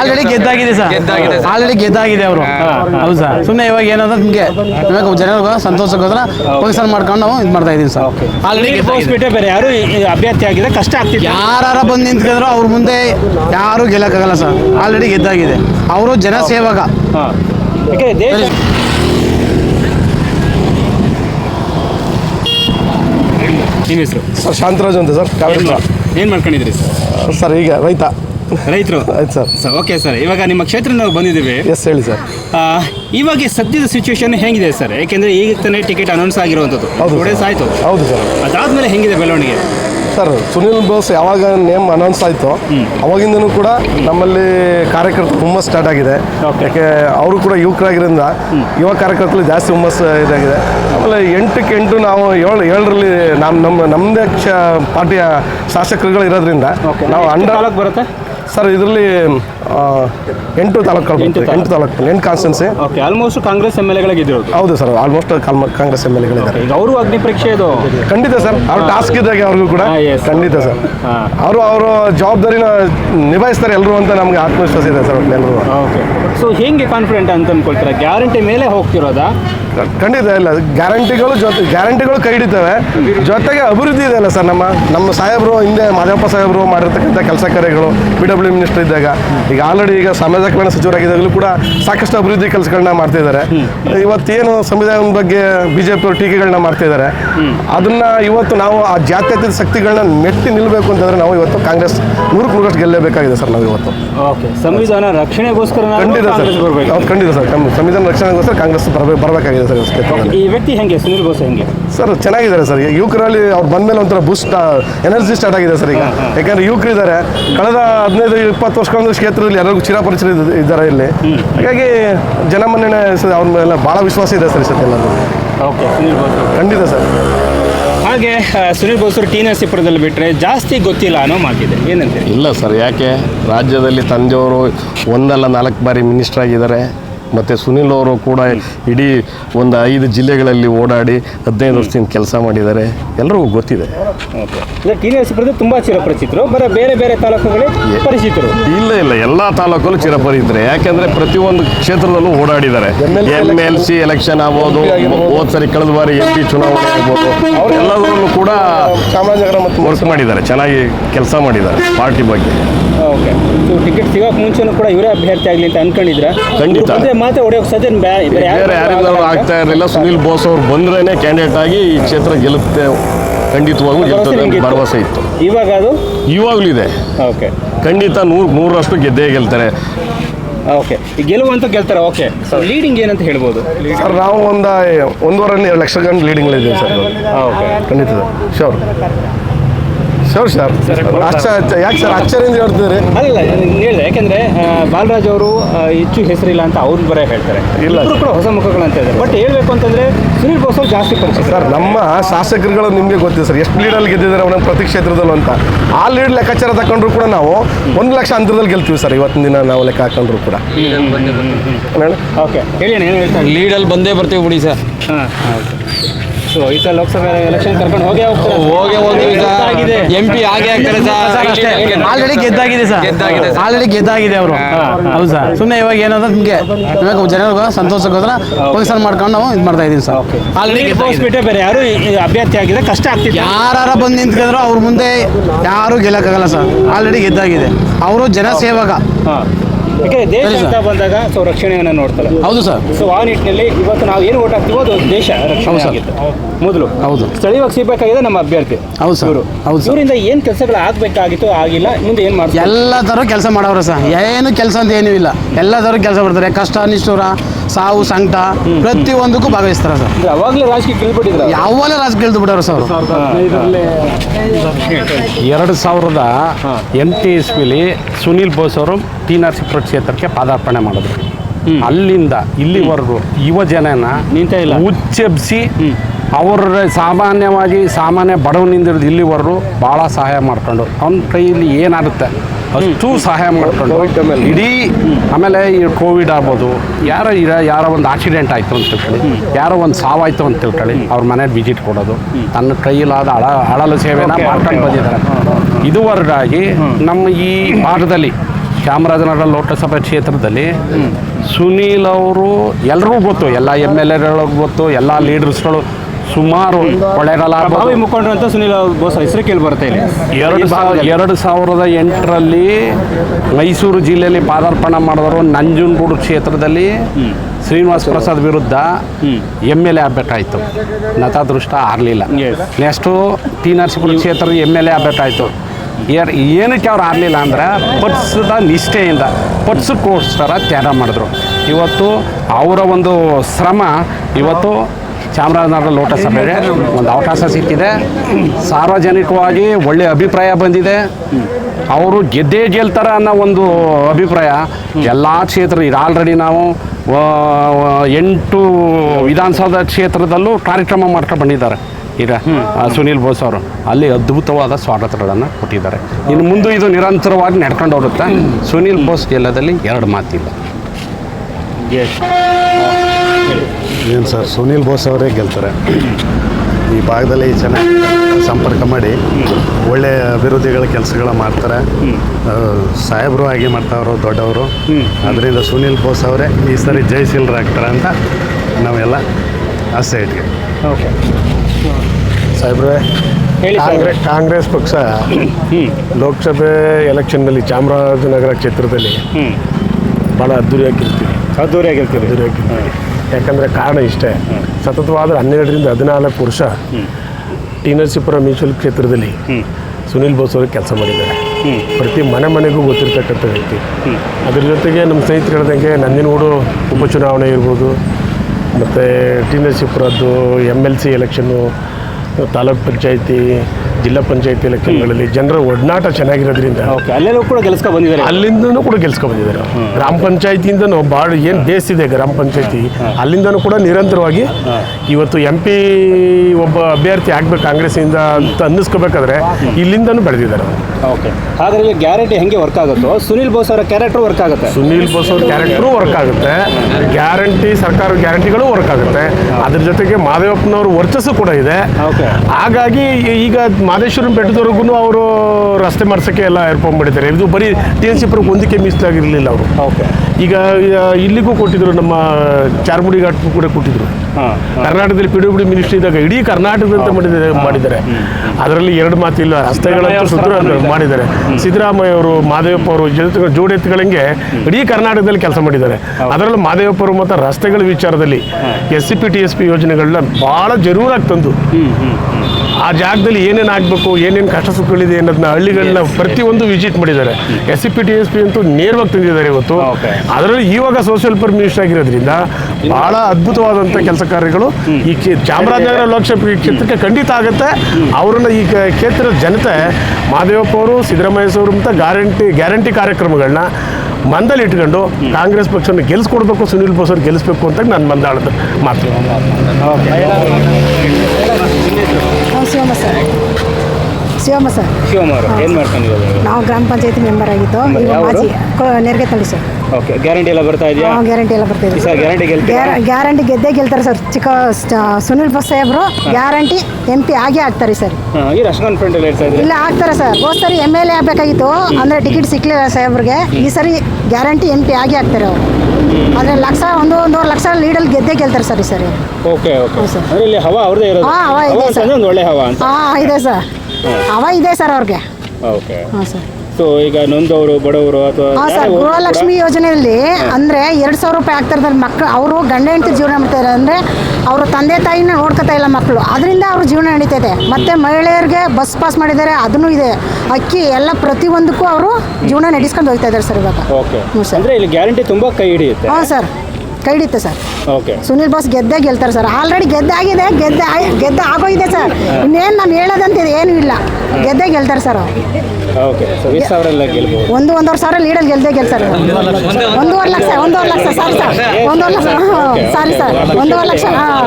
Already ಗೆದ್ದಾಗಿದೆ sir. Already ಗೆದ್ದಾಗಿದೆ ಅವರು. ಹೌದು ಸರ್. ಸುಮ್ಮನೆ ಇವಾಗ ಏನಂದ್ರೆ ನಿಮಗೆ ಇವಾಗ ಜನರಿಗೆ ಸಂತೋಷಕ್ಕೋಸ್ಕರ ಫಂಕ್ಷನ್ ಮಾಡ್ಕೊಂಡು ನಾವು ಇದು ಮಾಡ್ತಾ ಇದೀವಿ ಸರ್. ಆಲ್ರೆಡಿ ಬಿಟ್ಟರೆ ಬೇರೆ ಯಾರು ಅಭ್ಯರ್ಥಿ ಆಗಿದೆ ಕಷ್ಟ ಆಗ್ತಿದೆ ಯಾರ ಬಂದು ನಿಂತ್ಕೊಂಡ್ರು ಅವ್ರ ಮುಂದೆ ಯಾರು ಗೆಲ್ಲಕ್ಕಾಗಲ್ಲ ಸರ್. ಆಲ್ರೆಡಿ ಗೆದ್ದಾಗಿದೆ. ಅವರು ಜನ ಸೇವಕ. ನಿಮ್ಮ ಹೆಸರು? ಸರ್ ಶಾಂತರಾಜ್ ಅಂತ ಸರ್. ಕಾವೇರಿ ಏನು ಮಾಡ್ಕೊಂಡಿದ್ರಿ? ಸರ್ ಸರ್ ಈಗ ರೈತ. ರೈತರು? ಆಯ್ತು ಸರ್. Sir okay sir. ಇವಾಗ ನಿಮ್ಮ ಕ್ಷೇತ್ರ ನಾವು ಬಂದಿದ್ದೀವಿ. ಎಸ್ ಹೇಳಿ ಸರ್. ಇವಾಗ ಸದ್ಯದ ಸಿಚುವೇಶನ್ ಹೆಂಗಿದೆ ಸರ್? ಯಾಕೆಂದ್ರೆ ಈಗ ತಾನೇ ಟಿಕೆಟ್ ಅನೌನ್ಸ್ ಆಗಿರುವಂಥದ್ದು ಟೂ ಡೇಸ್ ಆಯಿತು. ಹೌದು ಸರ್. ಅದಾದ್ಮೇಲೆ ಹೆಂಗಿದೆ ಬೆಳವಣಿಗೆ? ಸರ್ ಸುನಿಲ್ ಬೋಸ್ ಯಾವಾಗ ನೇಮ್ ಅನೌನ್ಸ್ ಆಯಿತು ಅವಾಗಿಂದನು ಕೂಡ ನಮ್ಮಲ್ಲಿ ಕಾರ್ಯಕರ್ತರು ಹುಮ್ಮಸ್ ಸ್ಟಾರ್ಟ್ ಆಗಿದೆ. ಯಾಕೆ ಅವರು ಕೂಡ ಯುವಕರಾಗಿರೋದ್ರಿಂದ ಯುವ ಕಾರ್ಯಕರ್ತರು ಜಾಸ್ತಿ ಹುಮ್ಮಸ್ ಇದಾಗಿದೆ. ಆಮೇಲೆ ಎಂಟಕ್ಕೆ ಎಂಟು ನಾವು ಏಳು ಏಳರಲ್ಲಿ ನಮ್ಮ ನಮ್ಮ ನಮ್ಮದೇ ಕ್ಷ ಪಾರ್ಟಿಯ ಶಾಸಕರುಗಳು ಇರೋದ್ರಿಂದ ನಾವು ಅಂಡರ್ ಬರುತ್ತೆ? ಸರ್ ಇದರಲ್ಲಿ ಎಂಟು ತಾಲೂಕು ಎಂಟು ತಾಲೂಕು. ಎಂಟು constituency okay almost Congress M L ಎಗಳಿದ್ದಿರೋದು ಹೌದು sir almost Congress M L ಎಗಳಿದ್ದಾರೆ. ಈಗ ಅವರು ಅಗ್ನಿ ಪರೀಕ್ಷೆ ಇದು. ಖಂಡಿತ ಸರ್ ಅವ್ರ ಟಾಸ್ಕ್ ಇದ್ದಾಗೆ ಅವ್ರಿಗೂ ಕೂಡ. ಖಂಡಿತ ಸರ್. ಅವರು ಅವರ ಜವಾಬ್ದಾರಿನ ನಿಭಾಯಿಸ್ತಾರೆ ಎಲ್ಲರೂ ಅಂತ ನಮಗೆ ಆತ್ಮವಿಶ್ವಾಸ ಇದೆ ಸರ್ ಎಲ್ಲರೂ ಓಕೆ ಸೊ ಹೆಂಗೆ ಕಾನ್ಫಿಡೆಂಟ್ ಅಂತ ಅನ್ಕೊಳ್ತೀರಾ? ಗ್ಯಾರಂಟಿ ಮೇಲೆ ಹೋಗ್ತಿರೋದಾ? ಖಂಡಿತ ಇಲ್ಲ. ಗ್ಯಾರಂಟಿಗಳು ಜೊತೆ ಗ್ಯಾರಂಟಿಗಳು ಕೈ ಹಿಡಿತವೆ ಜೊತೆಗೆ ಅಭಿವೃದ್ಧಿ ಇದೆ ಅಲ್ಲ ಸರ್ ನಮ್ಮ ನಮ್ಮ ಸಾಹೇಬರು ಹಿಂದೆ ಮಾದೇವಪ್ಪ ಸಾಹೇಬರು ಮಾಡಿರ್ತಕ್ಕಂಥ ಕೆಲಸ ಕಾರ್ಯಗಳು ಪಿ ಡಬ್ಲ್ಯೂ ಮಿನಿಸ್ಟರ್ ಇದ್ದಾಗ. ಈಗ ಆಲ್ರೆಡಿ ಈಗ ಸಮಾಜ ಕಲ್ಯಾಣ ಸಚಿವರಾಗಿದ್ದಾಗಲೂ ಕೂಡ ಸಾಕಷ್ಟು ಅಭಿವೃದ್ಧಿ ಕೆಲಸಗಳನ್ನ ಮಾಡ್ತಿದ್ದಾರೆ ಇವತ್ತೇನು ಸಂವಿಧಾನದ ಬಗ್ಗೆ ಬಿಜೆಪಿ ಅವರು ಟೀಕೆಗಳನ್ನ ಮಾಡ್ತಾ ಇದ್ದಾರೆ. ಅದನ್ನ ಇವತ್ತು ನಾವು ಆ ಜಾತ್ಯತೀತ ಶಕ್ತಿಗಳನ್ನ ಮೆಟ್ಟಿ ನಿಲ್ಲಬೇಕು ಅಂತಂದ್ರೆ ನಾವು ಇವತ್ತು ಕಾಂಗ್ರೆಸ್ ನೂರಕ್ಕೆ ನೂರಷ್ಟು ಗೆಲ್ಲಲೇಬೇಕಾಗಿದೆ ಸರ್ ನಾವು ಇವತ್ತು. ಸಂವಿಧಾನ ರಕ್ಷಣೆಗೋಸ್ಕರ ಖಂಡಿತ ಸರ್. ಖಂಡಿತ ಸರ್. ಸಂವಿಧಾನ ರಕ್ಷಣೆಗೋಸ್ಕರ ಕಾಂಗ್ರೆಸ್ ಬರಬೇಕಾಗಿದೆ ಸರ್ ಈ ವ್ಯಕ್ತಿ ಹೆಂಗೆ ಸುನೀಲ್ ಬೋಸ್ ಹೆಂಗೆ? ಸರ್ ಚೆನ್ನಾಗಿದ್ದಾರೆ ಸರ್. ಯುವಕರಲ್ಲಿ ಅವ್ರು ಬಂದ್ಮೇಲೆ ಒಂಥರ ಬೂಸ್ಟ್ ಎನರ್ಜಿ ಸ್ಟಾರ್ಟ್ ಆಗಿದೆ ಸರ್ ಈಗ. ಯಾಕಂದ್ರೆ ಯುವಕರಿದ್ದಾರೆ. ಕಳೆದ ಹದಿನೈದು ಇಪ್ಪತ್ತು ವರ್ಷಗಳ ಕ್ಷೇತ್ರದಲ್ಲಿ ಎಲ್ಲರಿಗೂ ಚಿರಾಪರಿಚಿತ ಇದ್ದ- ಇದ್ದಾರೆ ಇಲ್ಲಿ. ಹಾಗಾಗಿ ಜನಮನ್ನಣೆ ಸರ್ ಅವ್ರ ಮೇಲೆ ಭಾಳ ವಿಶ್ವಾಸ ಇದೆ sir sir okay Sunil Bose ಖಂಡಿತ ಸರ್. ಹಾಗೆ ಆ, ಸುನೀಲ್ ಬೋಸ್ ಅವರು ಟಿ ನರಸೀಪುರದಲ್ಲಿ ಬಿಟ್ಟರೆ ಜಾಸ್ತಿ ಗೊತ್ತಿಲ್ಲ ಅನ್ನೋ ಮಾತಿದೆ. ಏನಂತೀರಿ? ಇಲ್ಲ ಸರ್ ಯಾಕೆ? ರಾಜ್ಯದಲ್ಲಿ ತಂದೆಯವರು ಒಂದಲ್ಲ ನಾಲ್ಕು ಬಾರಿ ಮಿನಿಸ್ಟರ್ ಆಗಿದ್ದಾರೆ. ಮತ್ತು ಸುನಿಲ್ ಅವರು ಕೂಡ ಇಡೀ ಒಂದು ಐದು ಜಿಲ್ಲೆಗಳಲ್ಲಿ ಓಡಾಡಿ ಹದಿನೈದು ವರ್ಷದಿಂದ ಕೆಲಸ ಮಾಡಿದ್ದಾರೆ. ಎಲ್ಲರಿಗೂ ಗೊತ್ತಿದೆ. ತುಂಬ ಚಿರಪರಿಚಿತರು ಬರ ಬೇರೆ ಬೇರೆ ತಾಲೂಕುಗಳೇ ಪರಿಚಿತರು. ಇಲ್ಲ ಇಲ್ಲ ಎಲ್ಲ ತಾಲೂಕಲ್ಲೂ ಚಿರಪರಿತಾರೆ ಯಾಕೆಂದರೆ ಪ್ರತಿಯೊಂದು ಕ್ಷೇತ್ರದಲ್ಲೂ ಓಡಾಡಿದ್ದಾರೆ. ಎಂ ಎಲ್ ಸಿ ಎಲೆಕ್ಷನ್ ಆಗ್ಬೋದು ಹೋದ ಸರಿ ಕಳೆದ ಬಾರಿ ಎಂ ಪಿ ಚುನಾವಣೆ ಆಗ್ಬೋದು. ಎಲ್ಲದರಲ್ಲೂ ಕೂಡ ಚಾಮರಾಜನಗರ ಮತ್ತು ವರ್ಕ್ ಮಾಡಿದ್ದಾರೆ ಚೆನ್ನಾಗಿ ಕೆಲಸ ಮಾಡಿದ್ದಾರೆ ಪಾರ್ಟಿ ಬಗ್ಗೆ. ಓಕೆ. ಸೊ ಟಿಕೆಟ್ ಸಿಗೋಕೆ ಮುಂಚೆನೂ ಕೂಡ ಇವರೇ ಅಭ್ಯರ್ಥಿ ಆಗಲಿ ಅಂತ ಅನ್ಕೊಂಡಿದ್ರೆ. ಖಂಡಿತ. ಅಂದರೆ ಮಾತ್ರ ಹೊಡೆಯೋಕೆ ಸಜನ್ ಬೇರೆ ಯಾರಿಂದಲೂ ಆಗ್ತಾ ಇರಲಿಲ್ಲ. ಸುನಿಲ್ ಬೋಸ್ ಅವ್ರು ಬಂದ್ರೇನೆ ಕ್ಯಾಂಡಿಡೇಟ್ ಆಗಿ ಈ ಕ್ಷೇತ್ರ ಗೆಲ್ಲುತ್ತೆ. ಖಂಡಿತವಾಗೂ ಗೆಲ್ತದೆ ಅಂತ ಭರವಸೆ ಇತ್ತು. ಇವಾಗ ಅದು? ಇವಾಗಲೂ ಇದೆ. ಓಕೆ. ಖಂಡಿತ ನೂರು ನೂರರಷ್ಟು ಗೆದ್ದೇ ಗೆಲ್ತಾರೆ. ಓಕೆ. ಗೆಲುವಂತೂ ಗೆಲ್ತಾರೆ. ಓಕೆ. ಸೊ ಲೀಡಿಂಗ್ ಏನಂತ ಹೇಳ್ಬೋದು? ಸರ್ ನಾವು ಒಂದು ಒಂದೂವರೆ ಎರಡು ಲಕ್ಷ ಗಂಟೆ ಲೀಡಿಂಗ್ಲಿದ್ದೀವಿ ಸರ್ ಓಕೆ. ಖಂಡಿತ. ಶೋರ್ ಶೋರ್ ಸರ್ ಆಶ್ಚರ್ಯ ಯಾಕೆ ಸರ್ ಅಚ್ಚರಿಂದ ಹೇಳ್ತಿದ್ರಿ ಅಲ್ಲ ಹೇಳಿದೆ ಯಾಕೆಂದ್ರೆ ಬಾಲರಾಜ್ ಅವರು ಹೆಚ್ಚು ಹೆಸರಿಲ್ಲ ಅಂತ ಅವ್ರು ಬರೋ ಹೇಳ್ತಾರೆ. ಇಲ್ಲ. ಕೂಡ ಹೊಸ ಮುಖಗಳು ಅಂತ ಇದ್ದಾರೆ. ಬಟ್ ಹೇಳ್ಬೇಕು ಅಂತಂದ್ರೆ ಸುನೀಲ್ ಬೋಸ್ ಅವ್ರು ಜಾಸ್ತಿ ಪರಿಚಯ ಸರ್ ನಮ್ಮ ಶಾಸಕರುಗಳು ನಿಮಗೆ ಗೊತ್ತಿದೆ ಸರ್ ಎಷ್ಟು ಲೀಡಲ್ಲಿ ಗೆದ್ದಿದ್ದಾರೆ ಅವನ ಪ್ರತಿ ಕ್ಷೇತ್ರದಲ್ಲೂ ಅಂತ. ಆ ಲೀಡ್ ಲೆಕ್ಕಾಚಾರ ತಗೊಂಡ್ರು ಕೂಡ ನಾವು ಒಂದು ಲಕ್ಷ ಅಂತರದಲ್ಲಿ ಗೆಲ್ತೀವಿ ಸರ್ ಇವತ್ತಿನ ದಿನ ನಾವು ಲೆಕ್ಕ ಹಾಕೊಂಡ್ರು ಕೂಡ. ಓಕೆ ಹೇಳಿ ಅಣ್ಣ, ಏನು ಹೇಳ್ತಾರೆ ಲೀಡಲ್ಲಿ ಬಂದೇ ಬರ್ತೀವಿ ಬಿಡಿ ಸರ್ ಹಾಂ. ಸೊ ಈ ಸಲ ಲೋಕಸಭೆ ಎಲೆಕ್ಷನ್ ಕರ್ಕೊಂಡು ಹೋಗೇ ಹೋಗ್ತಾರೆ ಹೋಗಿ ಹೋಗ್ತೀವಿ ಸರ್ ಎಂ ಪಿ ಹಾಗೆ ಆಗ್ತಾರೆ ಸರ್ ಅಷ್ಟೇ ಆಲ್ರೆಡಿ ಗೆದ್ದಾಗಿದೆ. ಸರ್ ಗೆದ್ದಾಗಿದೆ. ಆಲ್ರೆಡಿ ಗೆದ್ದಾಗಿದೆ ಅವರು. ಹೌದು ಸರ್ ಸುಮ್ಮನೆ ಇವಾಗ ಏನಂದ್ರೆ ನಿಮಗೆ ಇವಾಗ ಜನರಿಗೆ ಸಂತೋಷಕ್ಕೋಸ್ಕರ ಪೊಲೀಸರ್ ಮಾಡ್ಕೊಂಡು ನಾವು ಇದು ಮಾಡ್ತಾ ಇದ್ದೀವಿ ಸರ್ ಆಲ್ರೆಡಿ ಬೋಸ್ ಬೇರೆ. ಯಾರು ಅಭ್ಯರ್ಥಿ ಆಗಿದೆ ಕಷ್ಟ ಆಗ್ತಿದೆ ಯಾರ ಬಂದು ನಿಂತ್ಕೊಂಡ್ರು ಅವ್ರ ಮುಂದೆ ಯಾರು ಗೆಲ್ಲಕ್ಕಾಗಲ್ಲ ಸರ್ ಆಲ್ರೆಡಿ ಗೆದ್ದಾಗಿದೆ. ಅವರು ಜನಸೇವಕ. ಹಾಂ. ಯಾಕಂದ್ರೆ ದೇಶ ಅಂತ ಬಂದಾಗ ಸೊ ರಕ್ಷಣೆಯನ್ನು ನೋಡ್ತಾರೆ ಹೌದು ಸರ್. ಸೊ ಆ ನಿಟ್ಟಿನಲ್ಲಿ ಇವತ್ತು ನಾವು ಏನು ಓಟ್ ಹಾಕ್ತೀವೋ ಅದು ದೇಶ ರಕ್ಷಣೆ ಮೊದಲು. ಹೌದು. ಸ್ಥಳೀಯವಾಗಿ ಸಿಗಬೇಕಾಗಿದೆ ನಮ್ಮ ಅಭ್ಯರ್ಥಿ. ಹೌದು ಸರ್. ಹೌದು. ಇವರಿಂದ ಏನು ಕೆಲಸಗಳು ಆಗಬೇಕಾಗಿತ್ತು ಆಗಿಲ್ಲ ಮುಂದೆ ಏನು ಮಾಡ್ತಾರೆ? ಎಲ್ಲ ಥರ ಕೆಲಸ ಮಾಡವ್ರೆ ಸರ್. ಏನು ಕೆಲಸ ಅಂತ ಏನೂ ಇಲ್ಲ. ಎಲ್ಲ ಥರ ಕೆಲಸ ಮಾಡ್ತಾರೆ. ಕಷ್ಟ ನಿಷ್ಠುರ ಸಾವು ಸಂಕಟ ಪ್ರತಿಯೊಂದಕ್ಕೂ ಭಾಗವಹಿಸ್ತಾರೆ ಸರ್. ಯಾವಾಗಲೂ ಅವಾಗಲೇ ರಾಜಕೀಯ ಕೇಳ್ಬಿಟ್ಟಿದ್ರು ಯಾವಾಗಲೇ ರಾಜಕೀಯ ಕೇಳ್ದು ಬಿಡೋರು ಸರ್. ಎರಡು ಸಾವಿರದ ಎಂಟು ಇಸ್ವಿಲಿ ಸುನೀಲ್ ಬೋಸ್ ಅವರು ಟಿ ನರಸೀಪುರ ಕ್ಷೇತ್ರಕ್ಕೆ ಪಾದಾರ್ಪಣೆ ಮಾಡಿದ್ರು. ಅಲ್ಲಿಂದ ಇಲ್ಲಿವರೆಗೂ ಯುವ ಜನನ ನಿಂತ ಇಲ್ಲ. ಉಚ್ಚೆಬ್ಸಿ ಅವರ ಸಾಮಾನ್ಯವಾಗಿ ಸಾಮಾನ್ಯ ಬಡವನಿಂದ ಇಲ್ಲಿವರೆಗೂ ಭಾಳ ಸಹಾಯ ಮಾಡ್ಕೊಂಡು ಅವನ ಕೈಯಲ್ಲಿ ಏನಾಗುತ್ತೆ? ಅಷ್ಟು ಸಹಾಯ ಮಾಡ್ಕೊಂಡು ಇಡೀ ಆಮೇಲೆ ಈ ಕೋವಿಡ್ ಆಗ್ಬೋದು ಯಾರೋ ಇರ ಯಾರೋ ಒಂದು ಆಕ್ಸಿಡೆಂಟ್ ಆಯಿತು ಅಂತ ತಿಳ್ಕೊಳ್ಳಿ ಯಾರೋ ಒಂದು ಸಾವಾಯಿತು ಅಂತ ತಿಳ್ಕೊಳ್ಳಿ ಅವ್ರ ಮನೆ ವಿಸಿಟ್ ಕೊಡೋದು ತನ್ನ ಕೈಯಲ್ಲಾದ ಅಳ ಅಳಲು ಸೇವೆನ ಮಾಡ್ಕೊಂಡು ಬಂದಿದ್ದಾರೆ. ಇದುವರೆಗಾಗಿ ನಮ್ಮ ಈ ಭಾಗದಲ್ಲಿ ಚಾಮರಾಜನಗರ ಲೋಕಸಭಾ ಕ್ಷೇತ್ರದಲ್ಲಿ ಸುನೀಲ್ ಅವರು ಎಲ್ರಿಗೂ ಗೊತ್ತು ಎಲ್ಲ ಎಂ ಎಲ್ ಎಗಳಿಗೂ ಗೊತ್ತು ಎಲ್ಲ ಲೀಡರ್ಸ್ಗಳು ಸುಮಾರು ಕೊಳ್ಳೇಗಾಲ ಭಾವಿ ಆಗ್ಬೋದು. ಮುಖಂಡರು ಅಂತ ಸುನಿಲ್ ಬೋಸ್ ಹೆಸರು ಕೇಳಿ ಬರ್ತಾ ಇಲ್ಲಿ. ಎರಡು ಸಾವಿರ ಎರಡು ಸಾವಿರದ ಎಂಟರಲ್ಲಿ ಮೈಸೂರು ಜಿಲ್ಲೆಯಲ್ಲಿ ಪಾದಾರ್ಪಣೆ ಮಾಡಿದವರು ನಂಜನಗೂಡು ಕ್ಷೇತ್ರದಲ್ಲಿ ಶ್ರೀನಿವಾಸ್ ಪ್ರಸಾದ್ ವಿರುದ್ಧ ಎಂ ಎಲ್ ಎ ಆಗಬೇಕಾಯಿತು. ನತಾದೃಷ್ಟ ಆಗಲಿಲ್ಲ. ನೆಕ್ಸ್ಟು ಟಿ ನರಸೀಪುರ ಕ್ಷೇತ್ರದ ಎಂ ಎಲ್ ಎ ಆಗಬೇಕಾಯಿತು. ಏನಕ್ಕೆ ಅವ್ರು ಆಗಲಿಲ್ಲ ಅಂದರೆ ಪಟ್ಸದ ನಿಷ್ಠೆಯಿಂದ ಪಟ್ಸಕ್ಕೋಸ್ಕರ ತ್ಯಾಗ ಮಾಡಿದ್ರು. ಇವತ್ತು ಅವರ ಒಂದು ಶ್ರಮ ಇವತ್ತು ಚಾಮರಾಜನಗರ ಲೋಕಸಭೆಗೆ ಒಂದು ಅವಕಾಶ ಸಿಕ್ಕಿದೆ. ಸಾರ್ವಜನಿಕವಾಗಿ ಒಳ್ಳೆಯ ಅಭಿಪ್ರಾಯ ಬಂದಿದೆ. ಅವರು ಗೆದ್ದೇ ಗೆಲ್ತಾರೆ ಅನ್ನೋ ಒಂದು ಅಭಿಪ್ರಾಯ. ಎಲ್ಲ ಕ್ಷೇತ್ರ ಇದು ಆಲ್ರೆಡಿ ನಾವು ಎಂಟು ವಿಧಾನಸೌಧ ಕ್ಷೇತ್ರದಲ್ಲೂ ಕಾರ್ಯಕ್ರಮ ಮಾಡ್ಕೊಂಡು ಬಂದಿದ್ದಾರೆ. ಈಗ ಸುನೀಲ್ ಬೋಸ್ ಅವರು. ಅಲ್ಲಿ ಅದ್ಭುತವಾದ ಸ್ವಾಗತಗಳನ್ನು ಕೊಟ್ಟಿದ್ದಾರೆ. ಇನ್ನು ಮುಂದೆ ಇದು ನಿರಂತರವಾಗಿ ನಡ್ಕೊಂಡು ಹೋಗುತ್ತೆ. ಸುನೀಲ್ ಬೋಸ್ ಗೆಲ್ಲದಲ್ಲಿ ಎರಡು ಮಾತಿಲ್ಲ. ಏನು ಸರ್? ಸುನೀಲ್ ಬೋಸ್ ಅವರೇ ಗೆಲ್ತಾರೆ. ಈ ಭಾಗದಲ್ಲಿ ಚೆನ್ನಾಗಿ ಸಂಪರ್ಕ ಮಾಡಿ ಒಳ್ಳೆಯ ಅಭಿವೃದ್ಧಿಗಳ ಕೆಲಸಗಳ ಮಾಡ್ತಾರೆ. ಸಾಹೇಬ್ರು ಹಾಗೆ ಮಾಡ್ತಾವ್ರು ದೊಡ್ಡವರು. ಅದರಿಂದ ಸುನೀಲ್ ಬೋಸ್ ಅವರೇ ಈ ಸರಿ ಜಯಶೀಲರಾಗ್ತಾರೆ ಅಂತ ನಾವೆಲ್ಲ ಆಸೆ ಇಟ್ವಿ. ಓಕೆ. ಸಾಹೇಬ್ರೆ ಕಾಂಗ್ರೆಸ್ ಕಾಂಗ್ರೆಸ್ ಪಕ್ಷ ಲೋಕಸಭೆ ಎಲೆಕ್ಷನ್ನಲ್ಲಿ ಚಾಮರಾಜನಗರ ಕ್ಷೇತ್ರದಲ್ಲಿ ಭಾಳ ಅದ್ದೂರಿಯಾಗಿ ಗೆಲ್ತೀವಿ ಅದ್ದೂರಿಯಾಗಿರ್ತೀವಿ. ಅದ್ದೂರಿಯಾಗಿ ಗೆಲ್ತೀವಿ ಯಾಕಂದರೆ ಕಾರಣ ಇಷ್ಟೇ. ಸತತವಾದ ಹನ್ನೆರಡರಿಂದ ಹದಿನಾಲ್ಕು ವರ್ಷ ಟಿ ಮೀಸಲು ಕ್ಷೇತ್ರದಲ್ಲಿ ಸುನೀಲ್ ಬೋಸ್ ಅವರು ಕೆಲಸ ಮಾಡಿದ್ದಾರೆ. ಪ್ರತಿ ಮನೆ ಮನೆಗೂ ಗೊತ್ತಿರ್ತಕ್ಕಂಥ ವ್ಯಕ್ತಿ. ಅದ್ರ ಜೊತೆಗೆ ನಮ್ಮ ಸ್ನೇಹಿತರು ಹೇಳ್ದಂಗೆ ನಂದಿನಗೂಡು ಉಪಚುನಾವಣೆ ಇರ್ಬೋದು, ಮತ್ತು ಟಿ ಎಂ ಎಲ್ ಸಿ ಎಲೆಕ್ಷನ್ನು, ತಾಲೂಕ್ ಪಂಚಾಯತಿ ಜಿಲ್ಲಾ ಪಂಚಾಯತಿ ಎಲೆಕ್ಷನ್ಗಳಲ್ಲಿ ಜನರ ಒಡನಾಟ ಚೆನ್ನಾಗಿರೋದ್ರಿಂದ ಓಕೆ ಅಲ್ಲೆಲ್ಲೂ ಕೂಡ ಗೆಲ್ಸ್ಕೊ ಬಂದಿದ್ದಾರೆ. ಅಲ್ಲಿಂದನೂ ಕೂಡ ಗೆಲ್ಸ್ಕೊ ಬಂದಿದ್ದಾರೆ. ಗ್ರಾಮ ಪಂಚಾಯತಿಯಿಂದನೂ ಭಾಳ ಏನು ಬೇಸ್ ಇದೆ ಗ್ರಾಮ ಪಂಚಾಯತಿ. ಅಲ್ಲಿಂದನೂ ಕೂಡ ನಿರಂತರವಾಗಿ ಇವತ್ತು ಎಂ ಪಿ ಒಬ್ಬ ಅಭ್ಯರ್ಥಿ ಆಗ್ಬೇಕು ಕಾಂಗ್ರೆಸ್ಸಿಂದ ಅಂತ ಅನ್ನಿಸ್ಕೋಬೇಕಾದ್ರೆ ಇಲ್ಲಿಂದನೂ ಬೆಳೆದಿದ್ದಾರೆ ಓಕೆ ಹಾಗಾದ್ರೆ ಗ್ಯಾರಂಟಿ ಹೆಂಗೆ ವರ್ಕ್ ಆಗುತ್ತೋ? ಸುನಿಲ್ ಬೋಸ್ ಅವರ ಕ್ಯಾರೆಕ್ಟರ್ ವರ್ಕ್ ಆಗುತ್ತೆ. ಸುನೀಲ್ ಬೋಸ್ ಅವ್ರ ಕ್ಯಾರೆಕ್ಟ್ರು ವರ್ಕ್ ಆಗುತ್ತೆ. ಗ್ಯಾರಂಟಿ ಸರ್ಕಾರ ಗ್ಯಾರಂಟಿಗಳು ವರ್ಕ್ ಆಗುತ್ತೆ. ಅದ್ರ ಜೊತೆಗೆ ಮಾದೇವಪ್ಪನವ್ರ ವರ್ಚಸ್ಸು ಕೂಡ ಇದೆ. ಓಕೆ ಹಾಗಾಗಿ ಈಗ ಮಾದೇಶ್ವರನ ಬೆಟ್ಟದವರೆಗೂ ಅವರು ರಸ್ತೆ ಮಾಡ್ಸೋಕ್ಕೆ ಎಲ್ಲ ಏರ್ಪಾಡು ಮಾಡಿದ್ದಾರೆ ಇದು ಬರೀ ಟಿ ಎನ್ ಸಿ ಪುರಕ್ಕೆ ಒಂದಕ್ಕೆ ಮೀಸಲಾಗಿರಲಿಲ್ಲ ಅವರು. ಓಕೆ. ಈಗ ಇಲ್ಲಿಗೂ ಕೊಟ್ಟಿದ್ರು ನಮ್ಮ ಚಾರ್ಮುಡಿ ಘಾಟ್ಗೂ ಕೂಡ ಕೊಟ್ಟಿದ್ರು. ಕರ್ನಾಟಕದಲ್ಲಿ ಪಿ ಡಬ್ಲ್ಯೂ ಮಿನಿಸ್ಟ್ರಿ ಇದ್ದಾಗ ಇಡೀ ಕರ್ನಾಟಕದಂತ ಮಾಡಿದ್ದಾರೆ ಮಾಡಿದ್ದಾರೆ. ಅದರಲ್ಲಿ ಎರಡು ಮಾತಿಲ್ಲ ಇಲ್ಲ ಸುಧಾರ ಮಾಡಿದ್ದಾರೆ. ಸಿದ್ದರಾಮಯ್ಯ ಅವರು ಮಾದೇವಪ್ಪ ಅವರು ಜೊತೆ ಜೋಡೆತ್ತುಗಳಂಗೆ ಇಡೀ ಕರ್ನಾಟಕದಲ್ಲಿ ಕೆಲಸ ಮಾಡಿದ್ದಾರೆ. ಅದರಲ್ಲೂ ಮಾದೇವಪ್ಪ ಅವರು ಮತ್ತು ರಸ್ತೆಗಳ ವಿಚಾರದಲ್ಲಿ S C P T S P ಯೋಜನೆಗಳನ್ನ ಭಾಳ ಜರೂರಾಗಿ ತಂದು ಆ ಜಾಗದಲ್ಲಿ ಏನೇನು ಆಗಬೇಕು ಏನೇನು ಕಷ್ಟ ಸುಖಗಳಿದೆ ಅನ್ನೋದನ್ನ ಹಳ್ಳಿಗಳನ್ನ ಪ್ರತಿಯೊಂದು ವಿಸಿಟ್ ಮಾಡಿದ್ದಾರೆ. S C P T S P ಅಂತೂ ನೇರವಾಗಿ ತಂದಿದ್ದಾರೆ ಇವತ್ತು. ಅದರಲ್ಲಿ ಇವಾಗ ಸೋಷಿಯಲ್ ಪರ್ ಮಿನಿಸ್ಟರ್ ಆಗಿರೋದ್ರಿಂದ ಬಹಳ ಅದ್ಭುತವಾದಂಥ ಕೆಲಸ ಕಾರ್ಯಗಳು ಈ ಚಾಮರಾಜನಗರ ಲೋಕಸಭೆ ಕ್ಷೇತ್ರಕ್ಕೆ ಖಂಡಿತ ಆಗುತ್ತೆ. ಅವರನ್ನ ಈ ಕ್ಷೇತ್ರದ ಜನತೆ ಮಹದೇವಪ್ಪ ಅವರು ಸಿದ್ದರಾಮಯ್ಯ ಅವರು ಮತ್ತು ಗ್ಯಾರಂಟಿ ಗ್ಯಾರಂಟಿ ಕಾರ್ಯಕ್ರಮಗಳನ್ನ ಮಂದಲ್ಲಿ ಇಟ್ಕೊಂಡು ಕಾಂಗ್ರೆಸ್ ಪಕ್ಷವನ್ನು ಗೆಲ್ಸ್ಕೊಡ್ಬೇಕು ಸುನೀಲ್ ಬೋಸ್ ಅವ್ರು ಗೆಲ್ಲಿಸ್ಬೇಕು ಅಂತ ನಾನು ಮಂದಾಳದ ಮಾತು. ನಾವು ಶಿವಮ್ಮ ಸರ್. ಶಿವಮ್ಮ ಸರ್. ಶಿವಮ್ಮ ಏನು ಮಾಡ್ಕೊಂಡಿರೋದು ನಾವು ಗ್ರಾಮ ಪಂಚಾಯತಿ ಮೆಂಬರ್ ಆಗಿದ್ದು ಈಗ? ಮಾಜಿ ನೆರಗೆತ್ತಳ್ಳಿ ಸರ್. ಓಕೆ ಗ್ಯಾರಂಟಿ ಎಲ್ಲ ಬರ್ತಾ ಇದೆಯಾ? ನಾವು ಗ್ಯಾರಂಟಿ ಎಲ್ಲ ಬರ್ತಾ ಸಲ ಗ್ಯಾರಂಟಿ ಗೆಲ್ತೀರಾ? ಗ್ಯಾರಂಟಿ ಗೆದ್ದೇ ಗೆಲ್ತಾರೆ ಸರ್. ಚಿಕ್ಕ ಸ- ಸುನಿಲ್ ಬಸ್ ಸಾಹೇಬ್ರು ಗ್ಯಾರಂಟಿ ಎಂ ಪಿ ಆಗೇ ಆಗ್ತಾರೆ ಸರ್. ಹಾಂ ಈ ಅಷ್ಟು ಕಾನ್ಫಿಡೆಂಟ್ ಎಲ್ಲ ಹೇಳ್ತಾ ಇದ್ರೆ? ಇಲ್ಲ ಆಗ್ತಾರೆ ಸರ್. ಹೋದ್ ಸರಿ ಎಂ ಎಲ್ ಎ ಆಗಬೇಕಾಗಿತ್ತು. ಅಂದರೆ ಟಿಕೆಟ್ ಸಿಕ್ಲಿಲ್ಲ ಸಾಹೇಬ್ರಿಗೆ. ಈ ಸರಿ ಗ್ಯಾರಂಟಿ ಎಂ ಪಿ ಆಗೇ ಆಗ್ತಾರೆ ಅವರು. ಅಂದರೆ ಲಕ್ಷ ಒಂದು ಒಂದೂವರೆ ಲಕ್ಷ ಲೀಡಲ್ಲಿ ಗೆದ್ದೇ ಗೆಲ್ತಾರೆ ಸರ್ ಈ ಸರಿ. Okay okay. ಸರ್. ಅಂದ್ರೆ ಇಲ್ಲಿ ಹವಾ ಅವ್ರದೇ ಇರೋದು. ಹಾ, ಹವಾ ಇದೆ ಸರ್. ಅಂತಂದ್ರೆ ಒಂದು ಒಳ್ಳೆ ಹವಾ ಅಂತ. ಹಾಂ ಇದೆ ಸರ್. ಅವ ಇದೆ ಸರ್ ಅವ್ರಿಗೆ. ಓಕೆ. ಹಾಂ ಸರ್. ಸೊ ಈಗ ನೊಂದವರು ಬಡವರು ಅಥವಾ ಹಾಂ ಸರ್. ಯಾರೇ ಗೃಹಲಕ್ಷ್ಮಿ ಯೋಜನೆಯಲ್ಲಿ ಅಂದರೆ ಎರಡು ಸಾವಿರ ರೂಪಾಯಿ ಆಗ್ತಾ ಇರ್ತಾರೆ ಮಕ್ಕಳು ಅವರು ಗಂಡ ಹೆಂಡತಿ ಜೀವನ ಮಾಡ್ತಾರೆ ಅಂದರೆ ಅವರು ತಂದೆ ತಾಯಿನ ನೋಡ್ಕೊತಾ ಇಲ್ಲ ಮಕ್ಕಳು ಅದರಿಂದ ಅವ್ರ ಜೀವನ ನಡೀತಿದೆ ಮತ್ತು ಮಹಿಳೆಯರಿಗೆ ಬಸ್ ಪಾಸ್ ಮಾಡಿದ್ದಾರೆ ಅದನ್ನು ಇದೆ. ಅಕ್ಕಿ ಎಲ್ಲ ಪ್ರತಿಯೊಂದಕ್ಕೂ ಅವರು ಜೀವನ ನಡೆಸ್ಕೊಂಡು ಹೋಗ್ತಾ ಇದ್ದಾರೆ ಸರ್ ಇವಾಗ. ಓಕೆ ಹ್ಞೂ ಸರ್. ಅಂದ್ರೆ ಇಲ್ಲಿ ಗ್ಯಾರಂಟಿ ತುಂಬಾ ಕೈ ಹಿಡಿಯುತ್ತೆ. ಹಾಂ ಸರ್. ಕೈ ಹಿಡಿಯುತ್ತೆ ಸರ್. ಓಕೆ ಸುನಿಲ್ ಬಾಸ್ ಗೆದ್ದೇ ಗೆಲ್ತಾರೆ ಸರ್. ಆಲ್ರೆಡಿ ಗೆದ್ದಾಗಿದೆ ಗೆದ್ದ ಗೆದ್ದ ಆಗೋಗಿದೆ ಸರ್. ಇನ್ನೇನು ನಾನು ಹೇಳೋದಂತಿದೆ ಏನೂ ಇಲ್ಲ. ಗೆದ್ದೇ ಗೆಲ್ತಾರೆ ಸರ್ ಅವ್ರು. ಓಕೆ ಸೊ ಎಷ್ಟು ಸಾವಿರ ಎಲ್ಲ ಗೆಲ್ಬಹುದು ಒಂದು ಒಂದೂವರೆ ಸಾವಿರ ಲೀಡಲ್ಲಿ ಗೆಲ್ದೇ ಗೆಲ್ತಾರೆ. ಒಂದೂವರೆ ಲಕ್ಷ ಒಂದೂವರೆ ಲಕ್ಷ ಸಾರಿ ಸರ್. ಒಂದೂವರೆ ಲಕ್ಷ ಹಾಂ ಸಾರಿ ಸರ್. ಒಂದೂವರೆ ಲಕ್ಷ ಹಾಂ.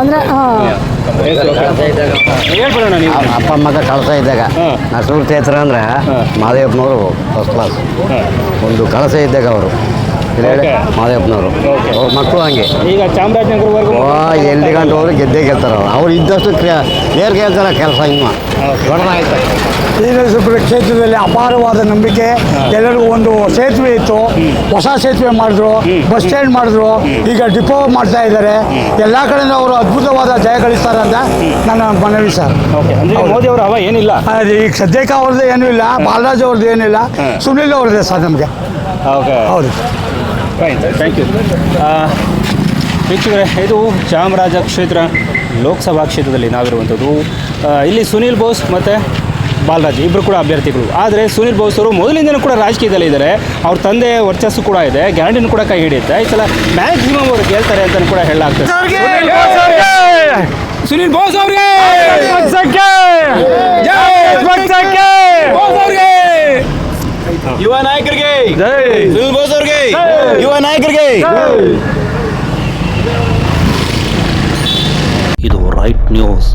ಅಂದರೆ ಹಾಂ. ಹೇಳ್ಬಿಡೋಣ ನೀವು ಅಪ್ಪ ಮಗ ಕಳಸ ಇದ್ದಾಗ ನಾ ನಸೂರು ಕ್ಷೇತ್ರ ಅಂದ್ರೆ ಮಾದೇವಪ್ಪನವರು ಫಸ್ಟ್ ಕ್ಲಾಸ್ ಒಂದು ಕಳಸ ಇದ್ದಾಗ ಅವರು. Okay. ಮಾದೇಪ್ಪನವರು. ಅವ್ರ ಮಕ್ಕಳು ಹಂಗೆ. ಈಗ ಚಾಮರಾಜನಗರವರೆಗೂ ಎಲ್ಲಿ ಗಂಟು ಹೋದ್ರೆ ಗೆದ್ದೇ ಗೆಲ್ತಾರ? ಅವ್ರು ಅವ್ರು ಇದ್ದಷ್ಟು ಕ್ರಿಯಾ ನೇರ್ ಗೆಲ್ತಾರ ಕೆಲಸ ಇನ್ನು. ದೊಡ್ಡದಾಯ್ತು ಶ್ರೀನಿವಾಸಪುರ ಕ್ಷೇತ್ರದಲ್ಲಿ ಅಪಾರವಾದ ನಂಬಿಕೆ. ಎಲ್ಲರಿಗೂ ಒಂದು ಸೇತುವೆ ಇತ್ತು. ಹೊಸ ಸೇತುವೆ ಮಾಡಿದ್ರು. ಬಸ್ ಸ್ಟ್ಯಾಂಡ್ ಮಾಡಿದ್ರು. ಈಗ ಡಿಪೋ ಮಾಡ್ತಾ ಇದ್ದಾರೆ. ಎಲ್ಲ ಕಡೆಯಿಂದ ಅವರು ಅದ್ಭುತವಾದ ಜಯ ಗಳಿಸ್ತಾರೆ ಅಂತ ನನ್ನ ಮನವಿ ಸರ್. ಓಕೆ ಅಂದ್ರೆ ಮೋದಿ ಅವರ ಹವ ಏನಿಲ್ಲ? ಅದು ಈಗ ಸದ್ಯಕ್ಕೆ ಅವ್ರದ್ದು ಏನೂ ಇಲ್ಲ. ಬಾಲರಾಜ್ ಅವ್ರದ್ದು ಏನಿಲ್ಲ. ಸುನಿಲ್ ಅವ್ರದ್ದೇ ಸರ್ ನಮಗೆ. ಓಕೆ ಹೌದು. ಫೈನ್ ಥ್ಯಾಂಕ್ ಯು ವೀಕ್ಷಕರೇ ಇದು ಚಾಮರಾಜ ಕ್ಷೇತ್ರ ಲೋಕಸಭಾ ಕ್ಷೇತ್ರದಲ್ಲಿ ನಾವಿರುವಂಥದ್ದು. ಇಲ್ಲಿ ಸುನೀಲ್ ಬೋಸ್ ಮತ್ತು ಬಾಲರಾಜ್ ಇಬ್ಬರು ಕೂಡ ಅಭ್ಯರ್ಥಿಗಳು. ಆದರೆ ಸುನೀಲ್ ಬೋಸ್ ಅವರು ಮೊದಲಿಂದನೂ ಕೂಡ ರಾಜಕೀಯದಲ್ಲಿ ಇದ್ದಾರೆ. ಅವ್ರ ತಂದೆ ವರ್ಚಸ್ಸು ಕೂಡ ಇದೆ. ಗ್ಯಾರಂಟಿನ ಕೂಡ ಕೈ ಹಿಡಿಯುತ್ತೆ. ಈ ಸಲ ಮ್ಯಾಕ್ಸಿಮಮ್ ಅವರು ಗೆಲ್ತಾರೆ ಅಂತಲೂ ಕೂಡ ಹೇಳಲಾಗ್ತದೆ ಸುನೀಲ್ ಬೋಸ್ ಅವರಿಗೆ! ಯುವ ನಾಯಕರಿಗೆ. ಸುನಿಲ್ ಬೋಸ್ ಅವ್ರಿಗೆ ಯುವ ನಾಯಕರಿಗೆ. ಇದು ರೈಟ್ ನ್ಯೂಸ್.